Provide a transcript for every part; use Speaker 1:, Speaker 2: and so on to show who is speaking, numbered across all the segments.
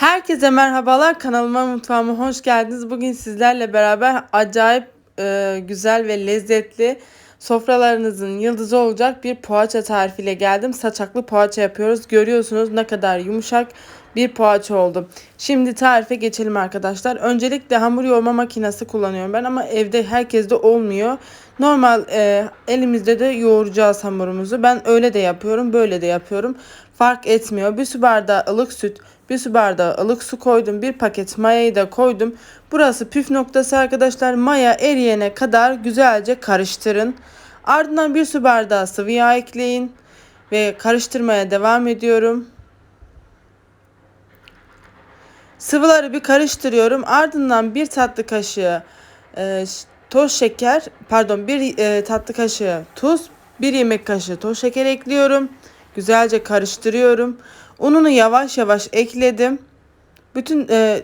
Speaker 1: Herkese merhabalar kanalıma mutfağıma hoş geldiniz. Bugün sizlerle beraber acayip e, güzel ve lezzetli sofralarınızın yıldızı olacak bir poğaça tarifiyle geldim. Saçaklı poğaça yapıyoruz. Görüyorsunuz ne kadar yumuşak bir poğaça oldu. Şimdi tarife geçelim arkadaşlar. Öncelikle hamur yoğurma makinesi kullanıyorum ben ama evde herkeste olmuyor. Normal e, elimizde de yoğuracağız hamurumuzu. Ben öyle de yapıyorum, böyle de yapıyorum. Fark etmiyor. Bir su bardağı ılık süt, bir su bardağı ılık su koydum. Bir paket mayayı da koydum. Burası püf noktası arkadaşlar. Maya eriyene kadar güzelce karıştırın. Ardından bir su bardağı sıvı yağ ekleyin. Ve karıştırmaya devam ediyorum. Sıvıları bir karıştırıyorum. Ardından bir tatlı kaşığı e, toz şeker, pardon bir e, tatlı kaşığı tuz, bir yemek kaşığı toz şeker ekliyorum. Güzelce karıştırıyorum. Ununu yavaş yavaş ekledim. Bütün e,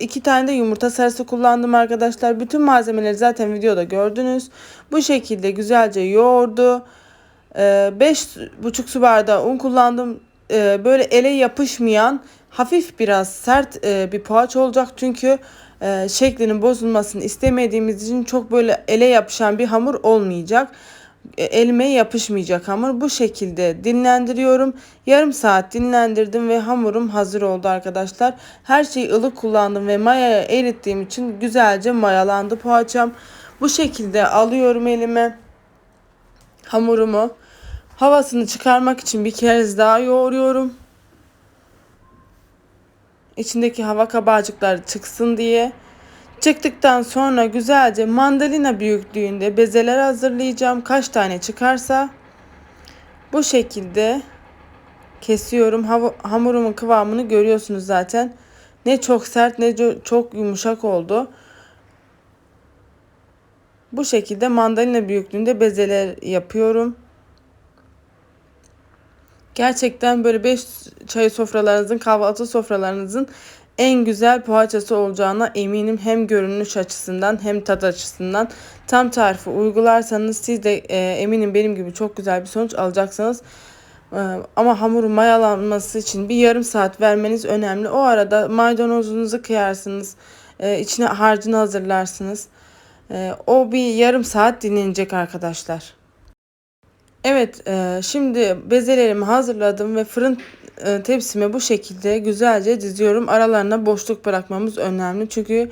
Speaker 1: iki tane de yumurta sarısı kullandım arkadaşlar. Bütün malzemeleri zaten videoda gördünüz. Bu şekilde güzelce yoğurdu. E, beş buçuk su bardağı un kullandım. E, böyle ele yapışmayan hafif biraz sert e, bir poğaça olacak. Çünkü e, şeklinin bozulmasını istemediğimiz için çok böyle ele yapışan bir hamur olmayacak. E, elime yapışmayacak hamur. Bu şekilde dinlendiriyorum. Yarım saat dinlendirdim ve hamurum hazır oldu arkadaşlar. Her şeyi ılık kullandım ve mayaya erittiğim için güzelce mayalandı poğaçam. Bu şekilde alıyorum elime hamurumu. Havasını çıkarmak için bir kez daha yoğuruyorum. İçindeki hava kabarcıkları çıksın diye. Çıktıktan sonra güzelce mandalina büyüklüğünde bezeler hazırlayacağım. Kaç tane çıkarsa bu şekilde kesiyorum. Hamurumun kıvamını görüyorsunuz zaten. Ne çok sert ne çok yumuşak oldu. Bu şekilde mandalina büyüklüğünde bezeler yapıyorum. Gerçekten böyle 5 çay sofralarınızın, kahvaltı sofralarınızın en güzel poğaçası olacağına eminim. Hem görünüş açısından hem tat açısından. Tam tarifi uygularsanız siz de e, eminim benim gibi çok güzel bir sonuç alacaksınız. E, ama hamurun mayalanması için bir yarım saat vermeniz önemli. O arada maydanozunuzu kıyarsınız. E, içine harcını hazırlarsınız. E, o bir yarım saat dinlenecek arkadaşlar. Evet, e, şimdi bezelerimi hazırladım ve fırın tepsime bu şekilde güzelce diziyorum. Aralarına boşluk bırakmamız önemli çünkü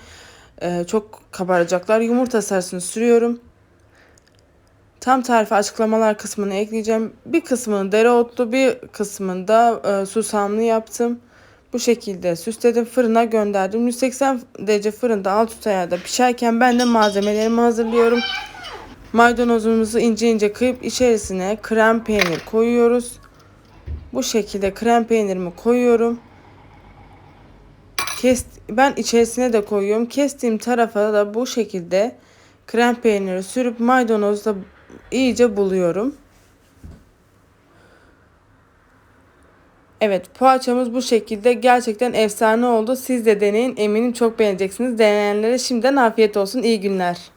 Speaker 1: e, çok kabaracaklar. Yumurta sarısını sürüyorum. Tam tarifi açıklamalar kısmını ekleyeceğim. Bir kısmını dereotlu, bir kısmını da e, susamlı yaptım. Bu şekilde süsledim. Fırına gönderdim. 180 derece fırında alt üst ayarda pişerken ben de malzemelerimi hazırlıyorum. Maydanozumuzu ince ince kıyıp içerisine krem peynir koyuyoruz. Bu şekilde krem peynirimi koyuyorum. Kes, ben içerisine de koyuyorum. Kestiğim tarafa da bu şekilde krem peyniri sürüp maydanozla iyice buluyorum. Evet poğaçamız bu şekilde gerçekten efsane oldu. Siz de deneyin eminim çok beğeneceksiniz. Deneyenlere şimdiden afiyet olsun iyi günler.